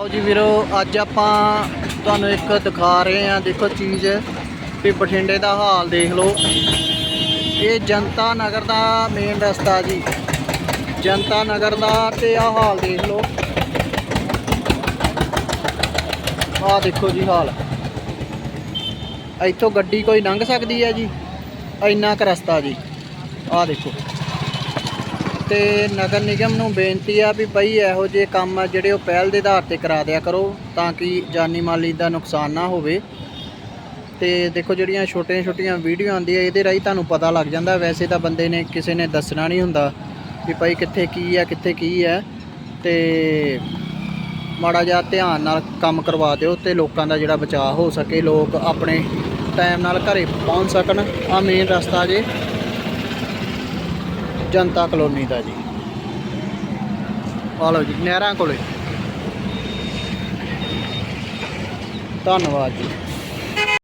ਆਓ ਜੀ ਵੀਰੋ, ਅੱਜ ਆਪਾਂ ਤੁਹਾਨੂੰ ਇੱਕ ਦਿਖਾ ਰਹੇ ਹਾਂ, ਦੇਖੋ ਚੀਜ਼, ਵੀ ਬਠਿੰਡੇ ਦਾ ਹਾਲ ਦੇਖ ਲਓ। ਇਹ ਜਨਤਾ ਨਗਰ ਦਾ ਮੇਨ ਰਸਤਾ ਜੀ। ਜਨਤਾ ਨਗਰ ਦਾ ਤੇ ਆਹ ਹਾਲ ਦੇਖ ਲਓ। ਆਹ ਦੇਖੋ ਜੀ ਹਾਲ। ਇੱਥੋਂ ਗੱਡੀ ਕੋਈ ਲੰਘ ਸਕਦੀ ਹੈ ਜੀ? ਇੰਨਾ ਕੁ ਰਸਤਾ ਜੀ। ਆਹ ਦੇਖੋ। ਤੇ ਨਗਰ ਨਿਗਮ ਨੂੰ ਬੇਨਤੀ ਆ ਵੀ ਬਈ ਇਹੋ ਜਿਹੇ ਕੰਮ ਆ ਜਿਹੜੇ ਉਹ ਪਹਿਲ ਦੇ ਆਧਾਰ ਤੇ ਕਰਾ ਦਿਆ ਕਰੋ ਤਾਂ ਕਿ ਜਾਨੀ ਮਾਲੀ ਦਾ ਨੁਕਸਾਨ ਨਾ ਹੋਵੇ। ਤੇ ਦੇਖੋ ਜਿਹੜੀਆਂ ਛੋਟੀਆਂ ਛੋਟੀਆਂ ਵੀਡੀਓ ਆਉਂਦੀਆਂ, ਇਹਦੇ ਰਾਹੀਂ ਤੁਹਾਨੂੰ ਪਤਾ ਲੱਗ ਜਾਂਦਾ। ਵੈਸੇ ਤਾਂ ਬੰਦੇ ਨੇ ਕਿਸੇ ਨੇ ਦੱਸਣਾ ਨਹੀਂ ਹੁੰਦਾ ਵੀ ਭਾਈ ਕਿੱਥੇ ਕੀ ਹੈ ਕਿੱਥੇ ਕੀ ਹੈ ਤੇ ਮਾੜਾ ਜਿਹਾ ਧਿਆਨ ਨਾਲ ਕੰਮ ਕਰਵਾ ਦਿਓ ਤੇ ਲੋਕਾਂ ਦਾ ਜਿਹੜਾ ਬਚਾਅ ਹੋ ਸਕੇ, ਲੋਕ ਆਪਣੇ ਟਾਈਮ ਨਾਲ ਘਰੇ ਪਹੁੰਚ ਸਕਣ। ਆ ਮੇਨ ਰਸਤਾ ਜੇ। ਜਨਤਾ ਕਲੋਨੀ ਦਾ ਜੀ। ਆ ਲਓ ਜੀ ਨਹਿਰਾਂ ਕੋਲੇ। ਧੰਨਵਾਦ ਜੀ।